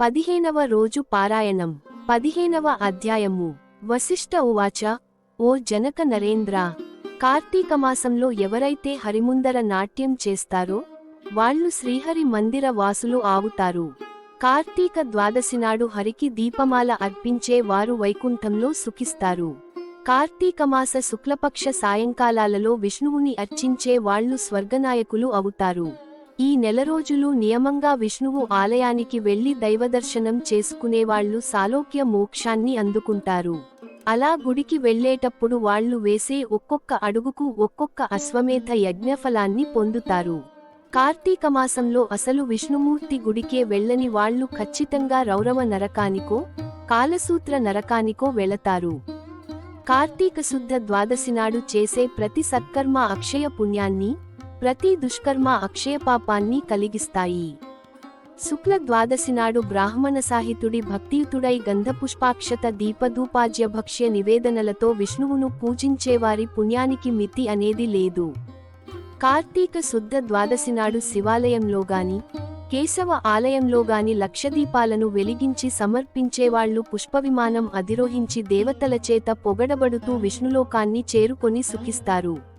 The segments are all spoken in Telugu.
పదిహేనవ రోజు పారాయణం. పదిహేనవ అధ్యాయము. వశిష్ఠ ఉవాచ ఓ జనక నరేంద్ర కార్తీకమాసంలో ఎవరైతే హరిముందర నాట్యం చేస్తారో వాళ్ళు శ్రీహరి మందిర వాసులు ఆవుతారు. కార్తీక ద్వాదశి నాడు హరికి దీపమాల అర్పించే వారు వైకుంఠంలో సుఖిస్తారు. కార్తీకమాస శుక్లపక్ష సాయంకాలాలలో విష్ణువుని అర్చించే వాళ్ళు స్వర్గనాయకులు అవుతారు. ఈ నెల రోజులు నియమంగా విష్ణువు ఆలయానికి వెళ్ళి దైవదర్శనం చేసుకునేవాళ్ళు సాలోక్య మోక్షాన్ని అందుకుంటారు. అలా గుడికి వెళ్ళేటప్పుడు వాళ్ళు వేసే ఒక్కొక్క అడుగుకు ఒక్కొక్క అశ్వమేధ యజ్ఞఫలాన్ని పొందుతారు. కార్తీక మాసంలో అసలు విష్ణుమూర్తి గుడికే వెళ్ళని వాళ్ళు ఖచ్చితంగా రౌరవ నరకానికో కాలసూత్ర నరకానికో వెళతారు. కార్తీక శుద్ధ ద్వాదశి నాడు చేసే ప్రతి సత్కర్మ అక్షయ పుణ్యాన్ని ప్రతి దుష్కర్మ అక్షయ పాపాన్ని కలిగిస్తాయి. శుక్ల ద్వాదశి నాడు బ్రాహ్మణ సాహితుడి భక్తియుతుడై గంధపుష్పాక్షత దీపధూపాజ్య భక్ష్య నివేదనలతో విష్ణువును పూజించేవారి పుణ్యానికి మితి అనేది లేదు. కార్తీక శుద్ధ ద్వాదశి నాడు శివాలయంలో గాని కేశవ ఆలయంలో గాని లక్షదీపాలను వెలిగించి సమర్పించేవాళ్ళు పుష్పవిమానం అధిరోహించి దేవతల చేత పొగడబడుతూ విష్ణులోకాన్ని చేరుకొని సుఖిస్తారు.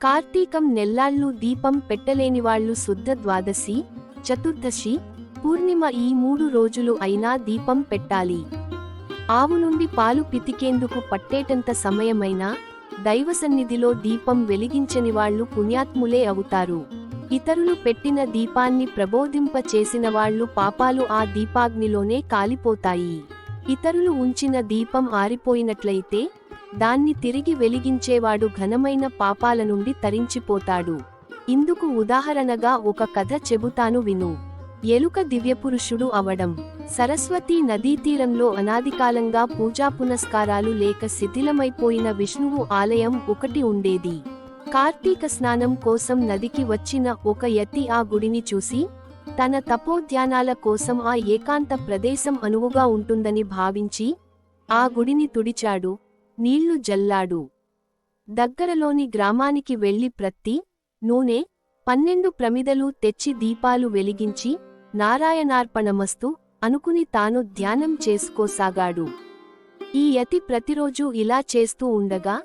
కార్తీకం నెల్లాళ్ళు దీపం పెట్టలేనివాళ్ళు శుద్ధ ద్వాదశి చతుర్దశి పూర్ణిమ ఈ మూడు రోజులు అయినా దీపం పెట్టాలి. ఆవు నుండి పాలు పితికేందుకు పట్టేటంత సమయమైనా దైవ సన్నిధిలో దీపం వెలిగించని వాళ్ళు పుణ్యాత్ములే అవుతారు. ఇతరులు పెట్టిన దీపాన్ని ప్రబోధింప చేసిన వాళ్ళు పాపాలు ఆ దీపాగ్నిలోనే కాలిపోతాయి. ఇతరులు ఉంచిన దీపం ఆరిపోయినట్లయితే దాన్ని తిరిగి వెలిగించేవాడు ఘనమైన పాపాల నుండి తరించిపోతాడు. ఇందుకు ఉదాహరణగా ఒక కథ చెబుతాను విను. ఎలుక దివ్యపురుషుడు అవడం. సరస్వతీ నదీ తీరంలో అనాదికాలంగా పూజా పునస్కారాలు లేక శిథిలమైపోయిన విష్ణువు ఆలయం ఒకటి ఉండేది. కార్తీక స్నానం కోసం నదికి వచ్చిన ఒక యతి ఆ గుడిని చూసి తన తపోధ్యానాల కోసం ఆ ఏకాంత ప్రదేశం అనువుగా ఉంటుందని భావించి ఆ గుడిని తుడిచాడు. నీళ్ళు జల్లాడు. దగ్గరలోని గ్రామానికి వెళ్ళి ప్రత్తి నూనె పన్నెండు ప్రమిదలు తెచ్చి దీపాలు వెలిగించి నారాయణార్పణమస్తు అనుకుని తాను ధ్యానం చేసుకోసాగాడు. ఈ యతి ప్రతిరోజూ ఇలా చేస్తూ ఉండగా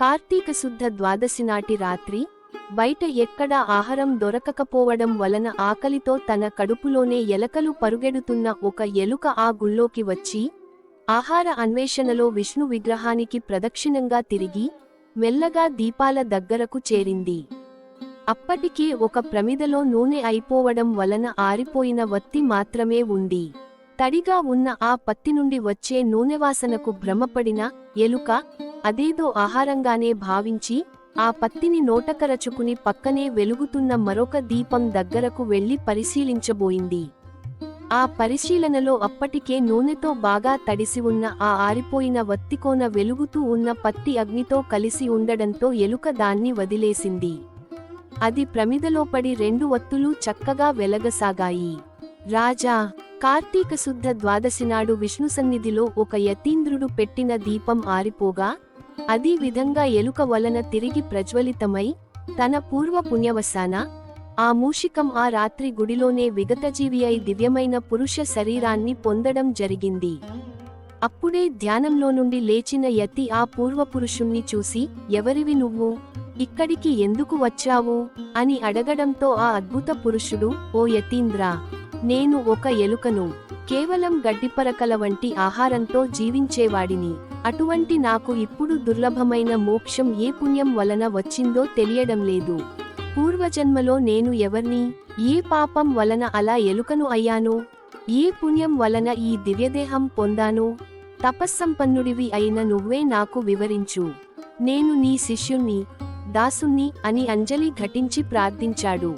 కార్తీక శుద్ధ ద్వాదశి నాటి రాత్రి బయట ఎక్కడా ఆహారం దొరకకపోవడం వలన ఆకలితో తన కడుపులోనే ఎలకలు పరుగెడుతున్న ఒక ఎలుక ఆ గుళ్ళోకి వచ్చి ఆహార అన్వేషణలో విష్ణు విగ్రహానికి ప్రదక్షిణంగా తిరిగి మెల్లగా దీపాల దగ్గరకు చేరింది. అప్పటికే ఒక ప్రమిదలో నూనె అయిపోవడం వలన ఆరిపోయిన వత్తి మాత్రమే ఉంది. తడిగా ఉన్న ఆ పత్తి నుండి వచ్చే నూనెవాసనకు భ్రమపడిన ఎలుక అదేదో ఆహారంగానే భావించి ఆ పత్తిని నోటకరచుకుని పక్కనే వెలుగుతున్న మరొక దీపం దగ్గరకు వెళ్ళి పరిశీలించబోయింది. ఆ పరిశీలనలో అప్పటికే నూనెతో బాగా తడిసి ఉన్న ఆ ఆరిపోయిన వత్తికోన వెలుగుతూ ఉన్న పత్తి అగ్నితో కలిసి ఉండడంతో ఎలుక దాన్ని వదిలేసింది. అది ప్రమిదలో పడి రెండు వత్తులు చక్కగా వెలగసాగాయి. రాజా కార్తీక శుద్ధ ద్వాదశి నాడు విష్ణు సన్నిధిలో ఒక యతీంద్రుడు పెట్టిన దీపం ఆరిపోగా అదీ విధంగా ఎలుక వలన తిరిగి ప్రజ్వలితమై తన పూర్వ పుణ్యవశాన ఆ మూషికం ఆ రాత్రి గుడిలోనే విగతజీవి అయి దివ్యమైన పురుష శరీరాన్ని పొందడం జరిగింది. అప్పుడే ధ్యానంలో నుండి లేచిన యతి ఆ పూర్వపురుషుణ్ణి చూసి ఎవరివి నువ్వు? ఇక్కడికి ఎందుకు వచ్చావు? అని అడగడంతో ఆ అద్భుత పురుషుడు ఓ యతీంద్ర నేను ఒక ఎలుకను కేవలం గడ్డిపరకల వంటి ఆహారంతో జీవించేవాడిని. అటువంటి నాకు ఇప్పుడు దుర్లభమైన మోక్షం ఏ పుణ్యం వలన వచ్చిందో తెలియడం లేదు. పూర్వజన్మలో నేను ఎవర్ని ఏ పాపం వలన అలా ఎలుకను అయ్యాను ఏ పుణ్యం వలన ఈ దివ్యదేహం పొందాను తపస్సంపన్నుడివి అయిన నువ్వే నాకు వివరించు. నేను నీ శిష్యుణ్ణి దాసుణ్ణి అని అంజలి ఘటించి ప్రార్థించాడు.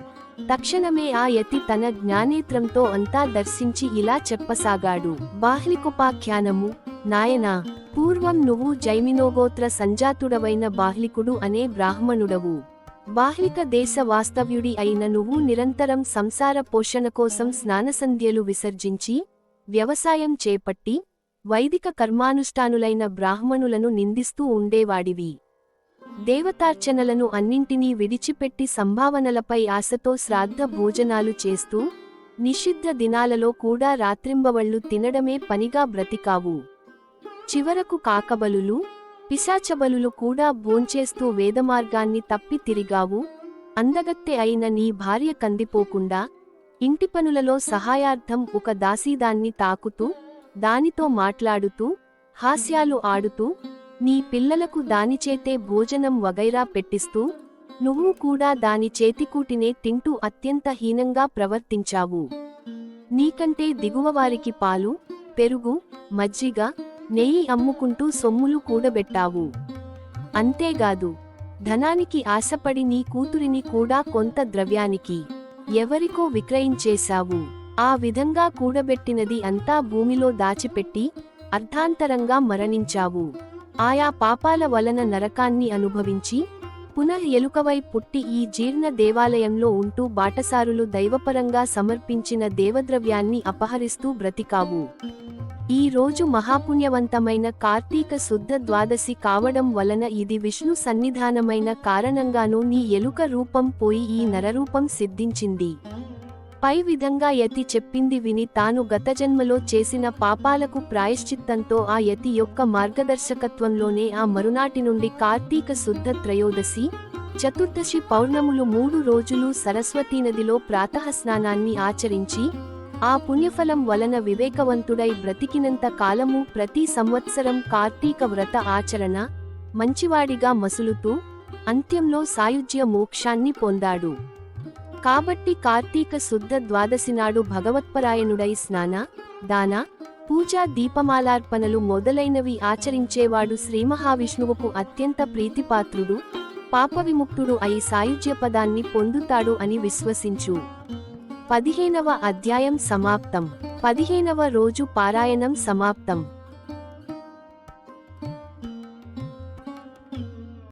తక్షణమే ఆ యతి తన జ్ఞానేత్రంతో అంతా దర్శించి ఇలా చెప్పసాగాడు. బాహ్లికోపాఖ్యానము నాయనా పూర్వం నువ్వు జైమినోగోత్ర సంజాతుడవైన బాహ్లికుడు అనే బ్రాహ్మణుడవు. బాహ్లిక దేశ వాస్తవ్యుడి అయిన నువ్వు నిరంతరం సంసార పోషణ కోసం స్నానసంధ్యలు విసర్జించి వ్యవసాయం చేపట్టి వైదిక కర్మానుష్ఠానులైన బ్రాహ్మణులను నిందిస్తూ ఉండేవాడివి. దేవతార్చనలను అన్నింటినీ విడిచిపెట్టి సంభావనలపై ఆశతో శ్రాద్ధ భోజనాలు చేస్తూ నిషిద్ధ దినాలలో కూడా రాత్రింబవళ్ళు తినడమే పనిగా బ్రతికావు. చివరకు కాకబలులు పిశాచబలులు కూడా భోంచేస్తూ వేదమార్గాన్ని తప్పి తిరిగావు? అందగత్తె అయిన నీ భార్య కందిపోకుండా ఇంటి పనులలో సహాయార్థం ఒక దాసీదాన్ని తాకుతూ దానితో మాట్లాడుతూ హాస్యాలు ఆడుతూ నీ పిల్లలకు దానిచేతే భోజనం వగైరా పెట్టిస్తూ నువ్వు కూడా దాని చేతికూటినే తింటూ అత్యంత హీనంగా ప్రవర్తించావు. నీకంటే దిగువవారికి పాలు పెరుగు మజ్జిగ నెయ్యి అమ్ముకుంటూ సొమ్ములు కూడబెట్టావు. అంతేగాదు ధనానికి ఆశపడి నీ కూతురిని కూడా కొంత ద్రవ్యానికి ఎవరికో విక్రయించేశావు. ఆ విధంగా కూడబెట్టినది అంతా భూమిలో దాచిపెట్టి అర్ధాంతరంగా మరణించావు. ఆయా పాపాల వలన నరకాన్ని అనుభవించి పునః ఎలుకవై పుట్టి ఈ జీర్ణ దేవాలయంలో ఉంటూ బాటసారులు దైవపరంగా సమర్పించిన దేవద్రవ్యాన్ని అపహరిస్తూ బ్రతికావు. ఈ రోజు మహాపుణ్యవంతమైన కార్తీక శుద్ధ ద్వాదశి కావడం వలన ఇది విష్ణు సన్నిధానమైన కారణంగానూ నీ ఎలుక రూపం పోయి ఈ నరరూపం సిద్ధించింది. పై విధంగా యతి చెప్పింది విని తాను గతజన్మలో చేసిన పాపాలకు ప్రాయశ్చిత్తంతో ఆ యతి యొక్క మార్గదర్శకత్వంలోనే ఆ మరునాటి నుండి కార్తీక శుద్ధ త్రయోదశి చతుర్దశి పౌర్ణములు మూడు రోజులు సరస్వతీ నదిలో ప్రాతఃస్నానాన్ని ఆచరించి ఆ పుణ్యఫలం వలన వివేకవంతుడై బ్రతికినంత కాలము ప్రతి సంవత్సరం కార్తీక వ్రత ఆచరణ మంచివాడిగా మసులుతూ అంత్యంలో సాయుజ్య మోక్షాన్ని పొందాడు. కాబట్టి కార్తీక శుద్ధ ద్వాదశి నాడు భగవత్పరాయణుడై స్నాన దాన పూజా దీపమాలార్పణలు మొదలైనవి ఆచరించేవాడు శ్రీ మహావిష్ణువుకు అత్యంత ప్రీతిపాత్రుడు పాపవిముక్తుడు అయి సాయుజ్యపదాన్ని పొందుతాడు అని విశ్వసించు. పదిహేనవ అధ్యాయం సమాప్తం. పదిహేనవ రోజు పారాయణం సమాప్తం.